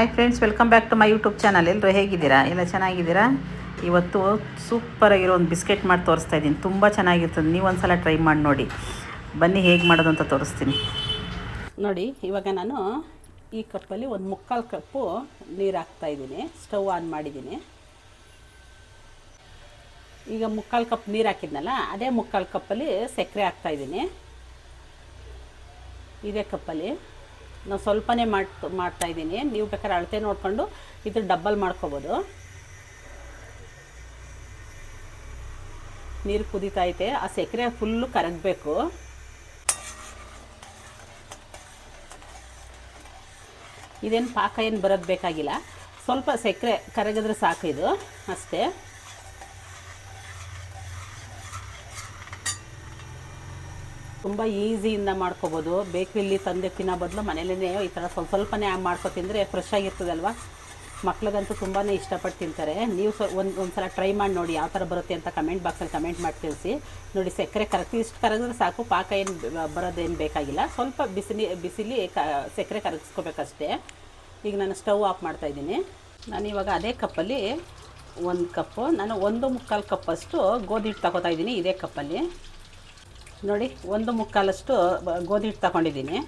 Hi friends welcome back to my YouTube channel ಎಲ್ಲರೂ ಹೇಗಿದ್ದೀರಾ? ಎಲ್ಲ ಚೆನ್ನಾಗಿದ್ದೀರಾ? ಇವತ್ತು ಸೂಪರಾಗಿರೋ ಒಂದು ಬಿಸ್ಕೆಟ್ ಮಾಡಿ ತೋರಿಸ್ತಾ ಇದ್ದೀನಿ. ತುಂಬ ಚೆನ್ನಾಗಿರ್ತದೆ. ನೀವು ಒಂದ್ಸಲ ಟ್ರೈ ಮಾಡಿ ನೋಡಿ. ಬನ್ನಿ ಹೇಗೆ ಮಾಡೋದು ಅಂತ ತೋರಿಸ್ತೀನಿ. ನೋಡಿ, ಇವಾಗ ನಾನು ಈ ಕಪ್ಪಲ್ಲಿ ಒಂದು ಮುಕ್ಕಾಲು ಕಪ್ಪು ನೀರು ಹಾಕ್ತಾ ಇದ್ದೀನಿ. ಸ್ಟವ್ ಆನ್ ಮಾಡಿದ್ದೀನಿ. ಈಗ ಮುಕ್ಕಾಲು ಕಪ್ ನೀರು ಹಾಕಿದ್ನಲ್ಲ, ಅದೇ ಮುಕ್ಕಾಲು ಕಪ್ಪಲ್ಲಿ ಸಕ್ಕರೆ ಹಾಕ್ತಾಯಿದ್ದೀನಿ ಇದೇ ಕಪ್ಪಲ್ಲಿ. ನಾನು ಸ್ವಲ್ಪನೇ ಮಾಡ್ತು, ಮಾಡ್ತಾ ಇದ್ದೀನಿ. ನೀವು ಬೇಕಾದ್ರೆ ಅಳತೆ ನೋಡಿಕೊಂಡು ಇದು ಡಬ್ಬಲ್ ಮಾಡ್ಕೋಬೋದು. ನೀರು ಕುದೀತಾ ಐತೆ. ಆ ಸಕ್ಕರೆ ಫುಲ್ಲು ಕರಗಬೇಕು. ಇದೇನು ಪಾಕ ಏನು ಬರೋದು ಬೇಕಾಗಿಲ್ಲ. ಸ್ವಲ್ಪ ಸಕ್ಕರೆ ಕರಗಿದ್ರೆ ಸಾಕು ಇದು. ಅಷ್ಟೇ. ತುಂಬ ಈಸಿಯಿಂದ ಮಾಡ್ಕೋಬೋದು. ಬೇಕ್ರಿಲಿ ತಂದೆ ತಿನ್ನೋ ಬದಲು ಮನೇಲೇ ಈ ಥರ ಸ್ವಲ್ಪ ಸ್ವಲ್ಪನೇ ಮಾಡ್ಕೊ ತಿಂದರೆ ಫ್ರೆಶ್ ಆಗಿರ್ತದಲ್ವ? ಮಕ್ಳಿಗಂತೂ ತುಂಬಾ ಇಷ್ಟಪಟ್ಟು ತಿಂತಾರೆ. ನೀವು ಸ್ವ ಒಂದು ಒಂದು ಸಲ ಟ್ರೈ ಮಾಡಿ ನೋಡಿ ಯಾವ ಥರ ಬರುತ್ತೆ ಅಂತ ಕಮೆಂಟ್ ಬಾಕ್ಸಲ್ಲಿ ಕಮೆಂಟ್ ಮಾಡಿ ತಿಳಿಸಿ. ನೋಡಿ ಸಕ್ಕರೆ ಕರಗಿ ಇಷ್ಟು ಕರಗಿದ್ರೆ ಸಾಕು, ಪಾಕ ಏನು ಬರೋದೇನು ಬೇಕಾಗಿಲ್ಲ. ಸ್ವಲ್ಪ ಬಿಸಿಲಿ ಬಿಸಿಲಿ ಕ ಸಕ್ಕರೆ ಕರಗಿಸ್ಕೋಬೇಕಷ್ಟೇ. ಈಗ ನಾನು ಸ್ಟವ್ ಆಫ್ ಮಾಡ್ತಾಯಿದ್ದೀನಿ ನಾನು ಇವಾಗ ಅದೇ ಕಪ್ಪಲ್ಲಿ ಒಂದು ಕಪ್ಪು, ನಾನು ಒಂದು ಮುಕ್ಕಾಲು ಕಪ್ಪಷ್ಟು ಗೋಧಿ ಹಿಟ್ಟು ತಗೋತಾ ಇದ್ದೀನಿ ಇದೇ ಕಪ್ಪಲ್ಲಿ. ನೋಡಿ, ಒಂದು ಮುಕ್ಕಾಲಷ್ಟು ಗೋಧಿ ಹಿಟ್ಟು ತಗೊಂಡಿದ್ದೀನಿ.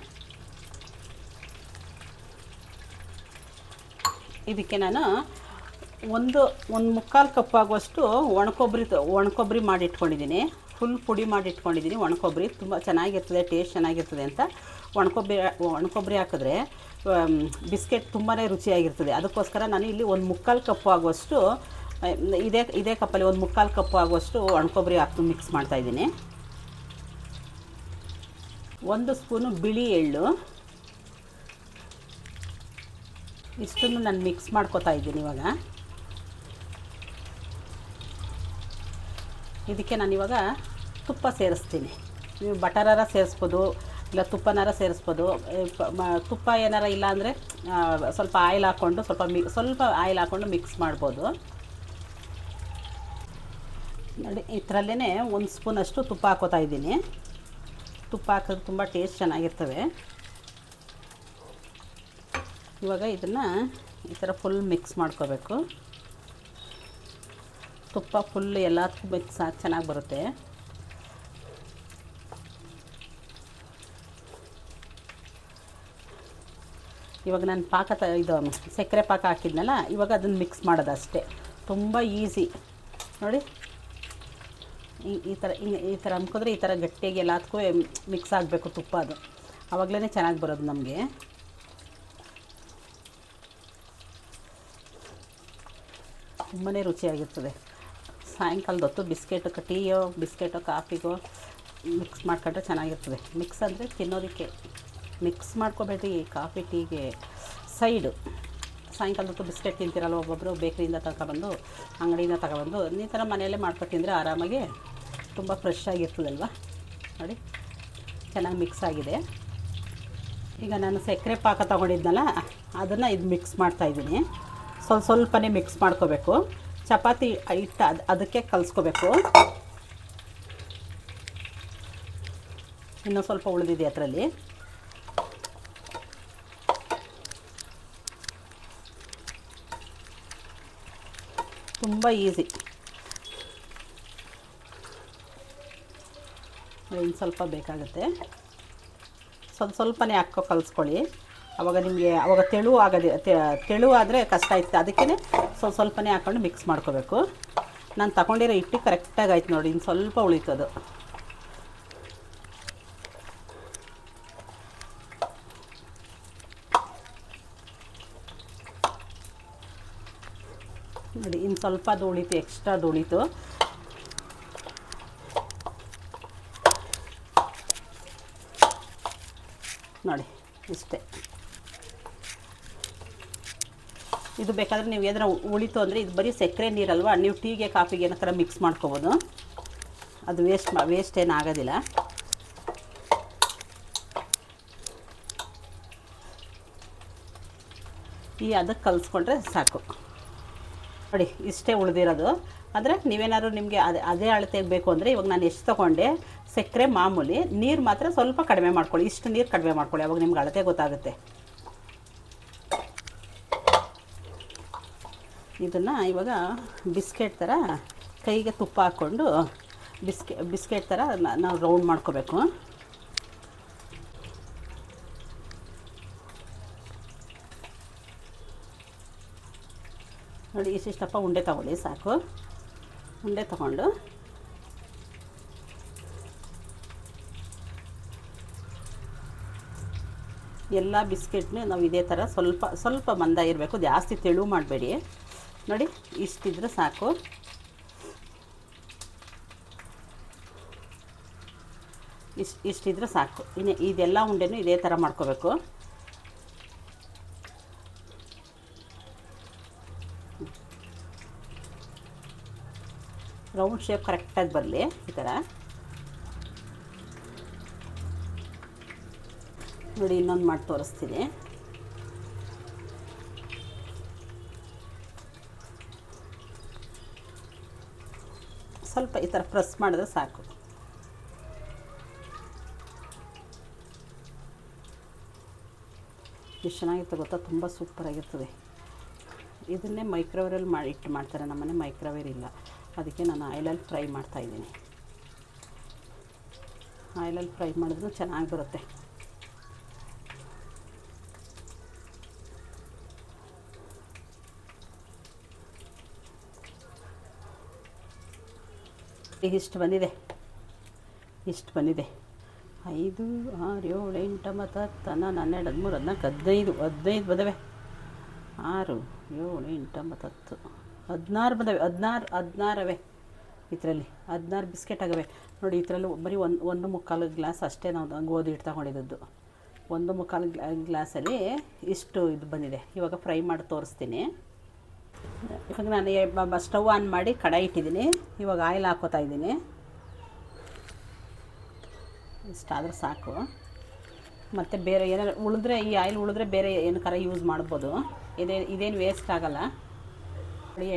ಇದಕ್ಕೆ ನಾನು ಒಂದು ಒಂದು ಮುಕ್ಕಾಲು ಕಪ್ ಆಗುವಷ್ಟು ಒಣಕೊಬ್ಬರಿ ಒಣಕೊಬ್ಬರಿ ಮಾಡಿ ಇಟ್ಕೊಂಡಿದ್ದೀನಿ ಫುಲ್ ಪುಡಿ ಮಾಡಿ ಇಟ್ಕೊಂಡಿದ್ದೀನಿ ಒಣಕೊಬ್ಬರಿ. ತುಂಬ ಚೆನ್ನಾಗಿರ್ತದೆ, ಟೇಸ್ಟ್ ಚೆನ್ನಾಗಿರ್ತದೆ ಅಂತ. ಒಣಕೊಬ್ಬರಿ ಒಣಕೊಬ್ಬರಿ ಹಾಕಿದ್ರೆ ಬಿಸ್ಕೆಟ್ ತುಂಬಾ ರುಚಿಯಾಗಿರ್ತದೆ. ಅದಕ್ಕೋಸ್ಕರ ನಾನು ಇಲ್ಲಿ ಒಂದು ಮುಕ್ಕಾಲು ಕಪ್ಪು ಆಗುವಷ್ಟು ಇದೇ ಇದೇ ಕಪ್ಪಲ್ಲಿ ಒಂದು ಮುಕ್ಕಾಲು ಕಪ್ಪು ಆಗುವಷ್ಟು ಒಣಕೊಬ್ಬರಿ ಹಾಕಿ ಮಿಕ್ಸ್ ಮಾಡ್ತಾಯಿದ್ದೀನಿ ಒಂದು ಸ್ಪೂನು ಬಿಳಿ ಎಳ್ಳು. ಇಷ್ಟನ್ನು ನಾನು ಮಿಕ್ಸ್ ಮಾಡ್ಕೊತಾ ಇದ್ದೀನಿ ಇವಾಗ. ಇದಕ್ಕೆ ನಾನು ಇವಾಗ ತುಪ್ಪ ಸೇರಿಸ್ತೀನಿ. ನೀವು ಬಟರಾರ ಸೇರಿಸ್ಬೋದು, ಇಲ್ಲ ತುಪ್ಪನಾರ ಸೇರಿಸ್ಬೋದು. ತುಪ್ಪ ಏನಾರ ಇಲ್ಲ ಅಂದರೆ ಸ್ವಲ್ಪ ಆಯಿಲ್ ಹಾಕ್ಕೊಂಡು, ಸ್ವಲ್ಪ ಮಿ, ಸ್ವಲ್ಪ ಆಯಿಲ್ ಹಾಕ್ಕೊಂಡು ಮಿಕ್ಸ್ ಮಾಡ್ಬೋದು. ನೋಡಿ ಇದರಲ್ಲೇ ಒಂದು ಸ್ಪೂನಷ್ಟು ತುಪ್ಪ ಹಾಕೋತಾ ಇದ್ದೀನಿ. ತುಪ್ಪ ಹಾಕಿದ್ರೆ ತುಂಬ ಟೇಸ್ಟ್ ಚೆನ್ನಾಗಿರ್ತವೆ. ಇವಾಗ ಇದನ್ನು ಈ ಥರ ಫುಲ್ ಮಿಕ್ಸ್ ಮಾಡ್ಕೋಬೇಕು. ತುಪ್ಪ ಫುಲ್ ಎಲ್ಲದಕ್ಕೂ ಮಿಕ್ಸ್ ಆಗಿ ಚೆನ್ನಾಗಿ ಬರುತ್ತೆ. ಇವಾಗ ನಾನು ಪಾಕ ತ, ಇದು ಸಕ್ಕರೆ ಪಾಕ ಹಾಕಿದ್ನಲ್ಲ, ಇವಾಗ ಅದನ್ನು ಮಿಕ್ಸ್ ಮಾಡೋದು ಅಷ್ಟೇ ತುಂಬ ಈಸಿ ನೋಡಿ. ಈ ಈ ಥರ ಈ ಈ ಥರ ಅಂದ್ಕೊಂಡ್ರೆ ಈ ಥರ ಗಟ್ಟಿಯಾಗಿ ಎಲ್ಲದಕ್ಕೂ ಮಿಕ್ಸ್ ಆಗಬೇಕು ತುಪ್ಪ ಅದು. ಆವಾಗಲೇ ಚೆನ್ನಾಗಿ ಬರೋದು ನಮಗೆ. ತುಂಬಾ ರುಚಿಯಾಗಿರ್ತದೆ. ಸಾಯಂಕಾಲದ ಹೊತ್ತು ಬಿಸ್ಕೆಟ್ ಟೀಯೋ, ಬಿಸ್ಕೆಟೋ, ಕಾಫಿಗೋ ಮಿಕ್ಸ್ ಮಾಡ್ಕೊಂಡ್ರೆ ಚೆನ್ನಾಗಿರ್ತದೆ. ಮಿಕ್ಸ್ ಅಂದರೆ ತಿನ್ನೋದಕ್ಕೆ ಮಿಕ್ಸ್ ಮಾಡ್ಕೋಬೇಡ್ರಿ ಕಾಫಿ, ಟೀಗೆ ಸೈಡು. ಸಾಯಂಕಾಲದ ಹೊತ್ತು ಬಿಸ್ಕೆಟ್ ತಿಂತೀರಲ್ಲ ಒಬ್ಬೊಬ್ಬರು ಬೇಕ್ರಿಯಿಂದ ತಗೊಬಂದು ಅಂಗಡಿಯಿಂದ ತಗೊಬಂದು ಈ ಥರ ಮನೆಯಲ್ಲೇ ಮಾಡ್ಕೊ ತಿಂದರೆ ಆರಾಮಾಗಿ ತುಂಬ ಫ್ರೆಶ್ ಆಗಿರ್ತದಲ್ವ? ನೋಡಿ, ಚೆನ್ನಾಗಿ ಮಿಕ್ಸ್ ಆಗಿದೆ. ಈಗ ನಾನು ಸಕ್ಕರೆ ಪಾಕ ತೊಗೊಂಡಿದ್ನಲ್ಲ, ಅದನ್ನು ಇದು ಮಿಕ್ಸ್ ಮಾಡ್ತಾಯಿದ್ದೀನಿ ಸ್ವಲ್ಪ ಸ್ವಲ್ಪನೇ ಮಿಕ್ಸ್ ಮಾಡ್ಕೋಬೇಕು. ಚಪಾತಿ ಹಿಟ್ಟು ಅದು, ಅದಕ್ಕೆ ಕಲಿಸ್ಕೋಬೇಕು. ಇನ್ನೂ ಸ್ವಲ್ಪ ಉಳಿದಿದೆ ಅದರಲ್ಲಿ. ತುಂಬ ಈಸಿ ಇನ್ನು ಸ್ವಲ್ಪ ಬೇಕಾಗುತ್ತೆ. ಸ್ವಲ್ಪ ಸ್ವಲ್ಪನೇ ಹಾಕೋ ಕಲಿಸ್ಕೊಳ್ಳಿ. ಅವಾಗ ನಿಮಗೆ, ಅವಾಗ ತೆಳು ಆಗದೆ ತೆಳು ಆದರೆ ಕಷ್ಟ ಆಯ್ತು ಅದಕ್ಕೇ ಸ್ವಲ್ಪ ಸ್ವಲ್ಪನೇ ಹಾಕ್ಕೊಂಡು ಮಿಕ್ಸ್ ಮಾಡ್ಕೋಬೇಕು. ನಾನು ತಗೊಂಡಿರೋ ಹಿಟ್ಟು ಕರೆಕ್ಟಾಗಿ ಆಯ್ತು ನೋಡಿ, ಇನ್ನು ಸ್ವಲ್ಪ ಉಳಿತದು ನೋಡಿ, ಇನ್ನು ಸ್ವಲ್ಪ ಅದು ಉಳಿತು ಎಕ್ಸ್ಟ್ರಾ ಅದು ಉಳಿತು. ನೋಡಿ, ಇಷ್ಟೇ. ಇದು ಬೇಕಾದರೆ ನೀವು ಏನಾರ ಉಳಿತು ಅಂದರೆ ಇದು ಬರೀ ಸಕ್ಕರೆ ನೀರಲ್ವಾ? ನೀವು ಟೀಗೆ, ಕಾಫಿಗೆ ಏನೋ ಥರ ಮಿಕ್ಸ್ ಮಾಡ್ಕೋಬೋದು. ಅದು ವೇಸ್ಟ್ ವೇಸ್ಟ್ ಏನಾಗೋದಿಲ್ಲ ಈ ಅದಕ್ಕೆ ಕಲಿಸ್ಕೊಂಡ್ರೆ ಸಾಕು. ನೋಡಿ, ಇಷ್ಟೇ ಉಳಿದಿರೋದು. ಆದರೆ ನೀವೇನಾದ್ರು ನಿಮಗೆ ಅದೇ ಅದೇ ಅಳತೆಗೆ ಬೇಕು ಅಂದರೆ ಇವಾಗ ನಾನು ಎಷ್ಟು ತೊಗೊಂಡೆ? ಸಕ್ಕರೆ ಮಾಮೂಲಿ, ನೀರು ಮಾತ್ರ ಸ್ವಲ್ಪ ಕಡಿಮೆ ಮಾಡ್ಕೊಳ್ಳಿ. ಇಷ್ಟು ನೀರು ಕಡಿಮೆ ಮಾಡ್ಕೊಳ್ಳಿ, ಅವಾಗ ನಿಮ್ಗೆ ಅಳತೆ ಗೊತ್ತಾಗುತ್ತೆ. ಇದನ್ನು ಇವಾಗ ಬಿಸ್ಕೆಟ್ ಥರ ಕೈಗೆ ತುಪ್ಪ ಹಾಕ್ಕೊಂಡು, ಬಿಸ್ಕೆ, ಬಿಸ್ಕೆಟ್ ಥರ ನಾವು ರೌಂಡ್ ಮಾಡ್ಕೋಬೇಕು. ನೋಡಿ ಇಷ್ಟಿಷ್ಟಪ್ಪ ಉಂಡೆ ತಗೊಳ್ಳಿ, ಸಾಕು. ಉಂಡೆ ತಗೊಂಡು. ಎಲ್ಲ ಬಿಸ್ಕೆಟ್ನ ನಾವು ಇದೇ ಥರ ಸ್ವಲ್ಪ ಸ್ವಲ್ಪ ಮಂದ ಇರಬೇಕು. ಜಾಸ್ತಿ ತೆಳು ಮಾಡಬೇಡಿ. ನೋಡಿ, ಇಷ್ಟಿದ್ರೆ ಸಾಕು. ಇಷ್ಟು, ಇಷ್ಟಿದ್ರೆ ಸಾಕು. ಇನ್ನು ಇದೆಲ್ಲ ಉಂಡೆನೂ ಇದೇ ಥರ ಮಾಡ್ಕೋಬೇಕು. ರೌಂಡ್ ಶೇಪ್ ಕರೆಕ್ಟಾಗಿ ಬರಲಿ, ಈ ಥರ ನೋಡಿ, ಇನ್ನೊಂದು ಮಾಡಿ ತೋರಿಸ್ತೀನಿ. ಸ್ವಲ್ಪ ಈ ಥರ ಪ್ರೆಸ್ ಮಾಡಿದ್ರೆ ಸಾಕು. ಎಷ್ಟು ಚೆನ್ನಾಗಿರುತ್ತೆ ಗೊತ್ತಾ? ತುಂಬ ಸೂಪರಾಗಿರ್ತದೆ ಇದನ್ನೇ ಮೈಕ್ರೋವೇರಲ್ಲಿ ಮಾಡಿ ಇಟ್ಟು ಮಾಡ್ತಾರೆ, ನಮ್ಮನೆ ಮೈಕ್ರೋವೇರ್ ಇಲ್ಲ. ಅದಕ್ಕೆ ನಾನು ಆಯಿಲಲ್ಲಿ ಫ್ರೈ ಮಾಡ್ತಾಯಿದ್ದೀನಿ ಆಯಿಲಲ್ಲಿ ಫ್ರೈ ಮಾಡಿದ್ರೂ ಚೆನ್ನಾಗಿ ಬರುತ್ತೆ. ಇಷ್ಟು ಬಂದಿದೆ. ಇಷ್ಟು ಬಂದಿದೆ. ಐದು, ಆರು, ಏಳು, ಎಂಟು, ಒಂಬತ್ತು, ಹತ್ತು, ಹನ್ನೊಂದು, ಹನ್ನೆರಡು, ಹದಿಮೂರು, ಹದಿನಾಲ್ಕು, ಹದಿನೈದು ಹದಿನೈದು ಬಂದವೆ. ಆರು, ಏಳು, ಎಂಟು, ಒಂಬತ್ತು, ಹತ್ತು. ಹದಿನಾರು ಬಂದವೆ, ಹದಿನಾರು, ಹದಿನಾರವೆ ಇದರಲ್ಲಿ. ಹದಿನಾರು ಬಿಸ್ಕೆಟ್ ಆಗವೆ. ನೋಡಿ, ಇದರಲ್ಲಿ ಬರೀ ಒಂದು ಒಂದು ಮುಕ್ಕಾಲು ಗ್ಲಾಸ್ ಅಷ್ಟೇ ನಾವು ಗೋಧಿ ಹಿಟ್ಟು ತಗೊಂಡಿದ್ದದ್ದು. ಒಂದು ಮುಕ್ಕಾಲು ಗ್ಲಾ, ಗ್ಲಾಸಲ್ಲಿ ಇಷ್ಟು ಇದು ಬಂದಿದೆ. ಇವಾಗ ಫ್ರೈ ಮಾಡಿ ತೋರಿಸ್ತೀನಿ. ಇವಾಗ ನಾನು ಸ್ಟವ್ ಆನ್ ಮಾಡಿ ಕಡಾಯಿ ಇಟ್ಟಿದ್ದೀನಿ. ಇವಾಗ ಆಯಿಲ್ ಹಾಕೋತಾ ಇದ್ದೀನಿ. ಇಷ್ಟಾದರೆ ಸಾಕು. ಮತ್ತು ಬೇರೆ ಏನಾದ್ರು ಉಳಿದ್ರೆ, ಈ ಆಯಿಲ್ ಉಳಿದ್ರೆ ಬೇರೆ ಏನು ಕರ ಯೂಸ್ ಮಾಡ್ಬೋದು. ಇದೇ, ಇದೇನು ವೇಸ್ಟ್ ಆಗಲ್ಲ.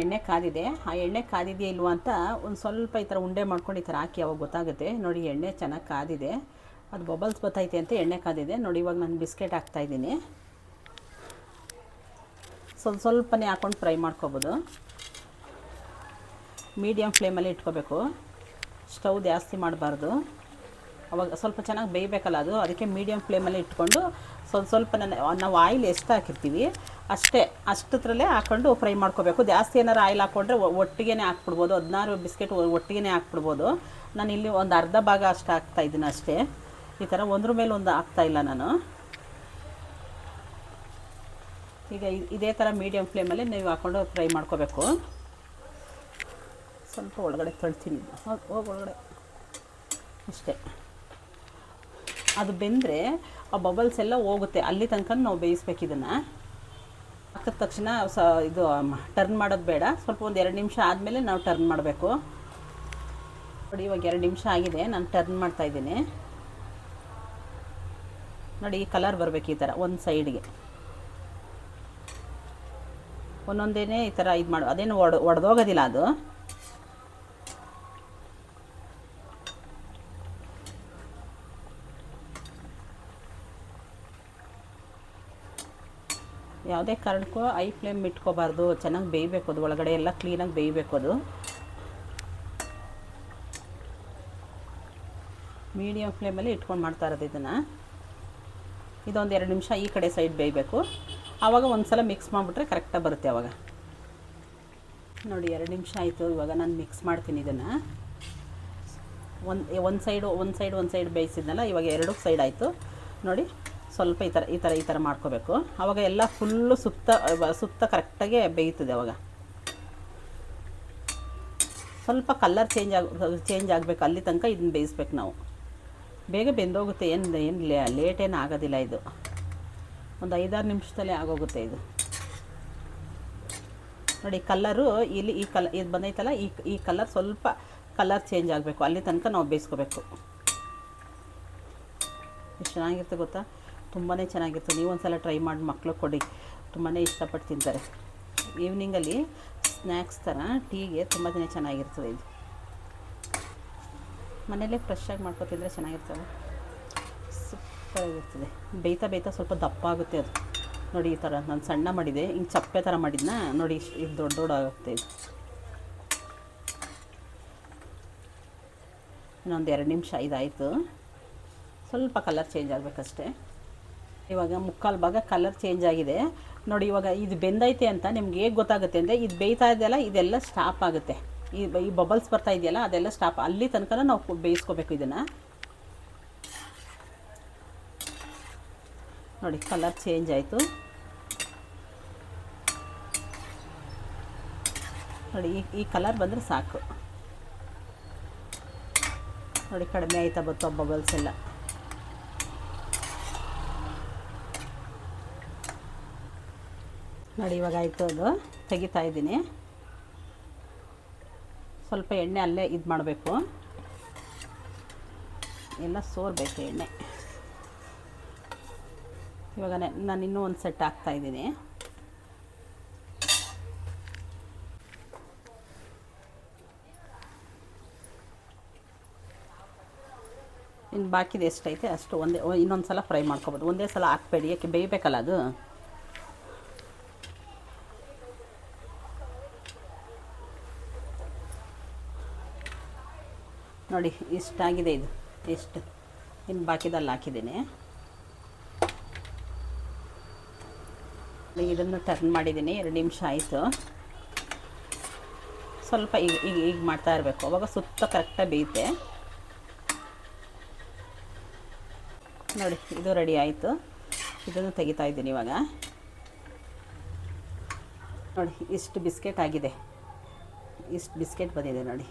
ಎಣ್ಣೆ ಕಾದಿದೆ. ಆ ಎಣ್ಣೆ ಕಾದಿದೆಯಾ ಇಲ್ವಾ ಅಂತ ಒಂದು ಸ್ವಲ್ಪ ಈ ಥರ ಉಂಡೆ ಮಾಡ್ಕೊಂಡು ಈ ಥರ ಹಾಕಿ ಅವಾಗ ಗೊತ್ತಾಗುತ್ತೆ. ನೋಡಿ ಎಣ್ಣೆ ಚೆನ್ನಾಗಿ ಕಾದಿದೆ. ಅದು ಬಬಲ್ಸ್ ಬತ್ತೈತೆ ಅಂತ ಎಣ್ಣೆ ಕಾದಿದೆ. ನೋಡಿ ಇವಾಗ ನಾನು ಬಿಸ್ಕೆಟ್ ಹಾಕ್ತಾಯಿದ್ದೀನಿ ಸ್ವಲ್ಪ ಸ್ವಲ್ಪನೇ ಹಾಕ್ಕೊಂಡು ಫ್ರೈ ಮಾಡ್ಕೊಬೋದು. ಮೀಡಿಯಮ್ ಫ್ಲೇಮಲ್ಲಿ ಇಟ್ಕೋಬೇಕು. ಸ್ಟವ್ ಜಾಸ್ತಿ ಮಾಡಬಾರ್ದು. ಅವಾಗ ಸ್ವಲ್ಪ ಚೆನ್ನಾಗಿ ಬೇಯಬೇಕಲ್ಲ ಅದು. ಅದಕ್ಕೆ ಮೀಡಿಯಮ್ ಫ್ಲೇಮಲ್ಲಿ ಇಟ್ಕೊಂಡು ಸ್ವಲ್ಪ ಸ್ವಲ್ಪ ನಾವು ಆಯಿಲ್ ಎಷ್ಟು ಹಾಕಿರ್ತೀವಿ? ಅಷ್ಟೇ, ಅಷ್ಟತ್ರಲ್ಲೇ ಹಾಕೊಂಡು ಫ್ರೈ ಮಾಡ್ಕೋಬೇಕು. ಜಾಸ್ತಿ ಏನಾರು ಆಯಿಲ್ ಹಾಕ್ಕೊಂಡ್ರೆ ಒಟ್ಟಿಗೆ ಹಾಕ್ಬಿಡ್ಬೋದು. ಹದಿನಾರು ಬಿಸ್ಕೆಟ್ ಒಟ್ಟಿಗೆ ಹಾಕ್ಬಿಡ್ಬೋದು. ನಾನು ಇಲ್ಲಿ ಒಂದು ಅರ್ಧ ಭಾಗ ಅಷ್ಟು ಹಾಕ್ತಾ ಇದ್ದೀನಿ ಅಷ್ಟೇ. ಈ ಥರ ಒಂದ್ರ ಮೇಲೆ ಒಂದು ಹಾಕ್ತಾ ಇಲ್ಲ ನಾನು. ಈಗ ಇದೇ ಥರ ಮೀಡಿಯಮ್ ಫ್ಲೇಮಲ್ಲಿ ನೀವು ಹಾಕ್ಕೊಂಡು ಫ್ರೈ ಮಾಡ್ಕೋಬೇಕು. ಸ್ವಲ್ಪ ಒಳಗಡೆ ತಳ್ತೀನಿ. ಹೋಗಿ ಹೋಗಿ ಒಳಗಡೆ. ಅಷ್ಟೇ. ಅದು ಬೆಂದರೆ ಆ ಬಬಲ್ಸ್ ಎಲ್ಲ ಹೋಗುತ್ತೆ. ಅಲ್ಲಿ ತನಕ ನಾವು ಬೇಯಿಸ್ಬೇಕು ಇದನ್ನು. ಹಾಕಿದ ತಕ್ಷಣ ಸ ಇದು ಟರ್ನ್ ಮಾಡೋದು ಬೇಡ. ಸ್ವಲ್ಪ ಒಂದು ಎರಡು ನಿಮಿಷ ಆದಮೇಲೆ ನಾವು ಟರ್ನ್ ಮಾಡಬೇಕು. ನೋಡಿ, ಇವಾಗ ಎರಡು ನಿಮಿಷ ಆಗಿದೆ. ನಾನು ಟರ್ನ್ ಮಾಡ್ತಾ ಇದ್ದೀನಿ. ನೋಡಿ, ಈ ಕಲರ್ ಬರಬೇಕು ಈ ಥರ ಒಂದು ಸೈಡ್ಗೆ ಒಂದೊಂದೇನೇ ಈ ಥರ ಇದು ಮಾಡು. ಅದೇನು ಒಡ್, ಒಡೆದೋಗೋದಿಲ್ಲ ಅದು. ಯಾವುದೇ ಕಾರಣಕ್ಕೂ ಐ ಫ್ಲೇಮ್ ಇಟ್ಕೋಬಾರ್ದು. ಚೆನ್ನಾಗಿ ಬೇಯಬೇಕು ಅದು. ಒಳಗಡೆ ಎಲ್ಲ ಕ್ಲೀನಾಗಿ ಬೇಯಬೇಕು ಅದು. ಮೀಡಿಯಮ್ ಫ್ಲೇಮಲ್ಲಿ ಇಟ್ಕೊಂಡು ಮಾಡ್ತಾ ಇರೋದು ಇದನ್ನು. ಇದೊಂದು ಎರಡು ನಿಮಿಷ ಈ ಕಡೆ ಸೈಡ್ ಬೇಯಬೇಕು. ಆವಾಗ ಒಂದು ಸಲ ಮಿಕ್ಸ್ ಮಾಡಿಬಿಟ್ರೆ ಕರೆಕ್ಟಾಗಿ ಬರುತ್ತೆ ಆವಾಗ ನೋಡಿ, ಎರಡು ನಿಮಿಷ ಆಯಿತು. ಇವಾಗ ನಾನು ಮಿಕ್ಸ್ ಮಾಡ್ತೀನಿ ಇದನ್ನು. ಒಂದು ಒಂದು ಸೈಡು ಒಂದು ಸೈಡ್ ಒಂದು ಸೈಡ್ ಬೇಯಿಸಿದ್ನಲ್ಲ, ಇವಾಗ ಎರಡು ಸೈಡ್ ಆಯಿತು. ನೋಡಿ ಸ್ವಲ್ಪ ಈ ಥರ ಈ ಥರ ಈ ಥರ ಮಾಡ್ಕೋಬೇಕು. ಆವಾಗ ಎಲ್ಲ ಫುಲ್ಲು ಸುತ್ತ ಸುತ್ತ ಕರೆಕ್ಟಾಗಿ ಬೇಯ್ತದೆ ಅವಾಗ. ಸ್ವಲ್ಪ ಕಲರ್ ಚೇಂಜ್ ಆಗ ಚೇಂಜ್ ಆಗಬೇಕು. ಅಲ್ಲಿ ತನಕ ಇದನ್ನ ಬೇಯಿಸ್ಬೇಕು ನಾವು. ಬೇಗ ಬೆಂದೋಗುತ್ತೆ. ಏನು ಏನು ಲೇಟ್ ಏನು ಆಗೋದಿಲ್ಲ ಇದು. ಒಂದು ಐದಾರು ನಿಮಿಷದಲ್ಲೇ ಆಗೋಗುತ್ತೆ ಇದು. ನೋಡಿ ಕಲ್ಲರು ಇಲ್ಲಿ ಈ ಕಲ ಇದು ಬಂದೈತಲ್ಲ, ಈ ಈ ಕಲರ್ ಸ್ವಲ್ಪ ಕಲರ್ ಚೇಂಜ್ ಆಗಬೇಕು. ಅಲ್ಲಿ ತನಕ ನಾವು ಬೇಯಿಸ್ಕೋಬೇಕು. ಎಷ್ಟು ಚೆನ್ನಾಗಿರುತ್ತೆ ಗೊತ್ತಾ? ತುಂಬಾ ಚೆನ್ನಾಗಿರುತ್ತೆ. ನೀವು ಒಂದ್ಸಲ ಟ್ರೈ ಮಾಡಿ ಮಕ್ಕಳು ಕೊಡಿ. ತುಂಬಾ ಇಷ್ಟಪಟ್ಟು ತಿಂತಾರೆ. ಈವ್ನಿಂಗಲ್ಲಿ ಸ್ನ್ಯಾಕ್ಸ್ ಥರ ಟೀಗೆ ತುಂಬ ಚೆನ್ನಾಗಿರ್ತದೆ ಇದು. ಮನೇಲೇ ಫ್ರೆಶ್ಶಾಗಿ ಮಾಡ್ಕೊತಿದ್ರೆ ಚೆನ್ನಾಗಿರ್ತದೆ. ಸೂಪರಾಗಿರ್ತದೆ. ಬೇಯ್ತಾ ಬೇಯ್ತಾ ಸ್ವಲ್ಪ ದಪ್ಪ ಆಗುತ್ತೆ ಅದು. ನೋಡಿ ಈ ಥರ ನಾನು ಸಣ್ಣ ಮಾಡಿದೆ. ಹಿಂಗೆ ಚಪ್ಪೆ ಥರ ಮಾಡಿದ್ನ ನೋಡಿ ಇಷ್ಟು ಇದು ದೊಡ್ಡ ದೊಡ್ಡ ಆಗುತ್ತೆ ಇದು. ಇನ್ನೊಂದು ಎರಡು ನಿಮಿಷ ಇದಾಯಿತು. ಸ್ವಲ್ಪ ಕಲರ್ ಚೇಂಜ್ ಆಗಬೇಕಷ್ಟೇ. ಇವಾಗ ಮುಕ್ಕಾಲು ಭಾಗ ಕಲರ್ ಚೇಂಜ್ ಆಗಿದೆ. ನೋಡಿ ಇವಾಗ ಇದು ಬೆಂದೈತೆ ಅಂತ ನಿಮ್ಗೆ ಹೇಗೆ ಗೊತ್ತಾಗುತ್ತೆ ಅಂದರೆ ಇದು ಬೇಯ್ತಾ ಇದೆಯಲ್ಲ, ಇದೆಲ್ಲ ಸ್ಟಾಪ್ ಆಗುತ್ತೆ. ಈ ಈ ಬಬಲ್ಸ್ ಬರ್ತಾ ಇದೆಯಲ್ಲ, ಅದೆಲ್ಲ ಸ್ಟಾಪ್ ಅಲ್ಲಿ ತನಕ ನಾವು ಬೇಯಿಸ್ಕೋಬೇಕು ಇದನ್ನು. ನೋಡಿ ಕಲರ್ ಚೇಂಜ್ ಆಯಿತು. ನೋಡಿ ಈ ಈ ಕಲರ್ ಬಂದರೆ ಸಾಕು. ನೋಡಿ ಕಡಿಮೆ ಆಯ್ತಾ ಬತ್ತೋ ಬಬಲ್ಸ್ ಎಲ್ಲ. ನೋಡಿ, ಇವಾಗ ಆಯಿತು ಅದು. ತೆಗಿತಾ ಇದ್ದೀನಿ. ಸ್ವಲ್ಪ ಎಣ್ಣೆ ಅಲ್ಲೇ ಇದು ಮಾಡಬೇಕು. ಎಲ್ಲ ಸೋರಬೇಕು ಎಣ್ಣೆ. ಇವಾಗ ನಾನು ಇನ್ನೂ ಒಂದು ಸೆಟ್ ಹಾಕ್ತಾ ಇದ್ದೀನಿ. ಇನ್ನು ಬಾಕಿದು ಎಷ್ಟೈತೆ ಅಷ್ಟು ಒಂದೇ ಇನ್ನೊಂದು ಸಲ ಫ್ರೈ ಮಾಡ್ಕೋಬೋದು. ಒಂದೇ ಸಲ ಹಾಕ್ಬೇಡಿ. ಯಾಕೆ ಬೇಯಬೇಕಲ್ಲ ಅದು? ನೋಡಿ ಇಷ್ಟಾಗಿದೆ ಇದು? ಎಷ್ಟು? ಇನ್ನು ಬಾಕಿದಲ್ಲಿ ಹಾಕಿದ್ದೀನಿ. ಇದನ್ನು ಟರ್ನ್ ಮಾಡಿದ್ದೀನಿ, ಎರಡು ನಿಮಿಷ ಆಯಿತು. ಸ್ವಲ್ಪ ಈಗ ಈಗ ಈಗ ಮಾಡ್ತಾ ಇರಬೇಕು. ಅವಾಗ ಸುತ್ತ ಕರೆಕ್ಟಾಗಿ ಬೇಯುತ್ತೆ. ನೋಡಿ, ಇದು ರೆಡಿ ಆಯಿತು. ಇದನ್ನು ತೆಗಿತಾ ಇದ್ದೀನಿ ಇವಾಗ. ನೋಡಿ, ಇಷ್ಟು ಬಿಸ್ಕೆಟ್ ಆಗಿದೆ. ಇಷ್ಟು ಬಿಸ್ಕೆಟ್ ಬಂದಿದೆ ನೋಡಿ.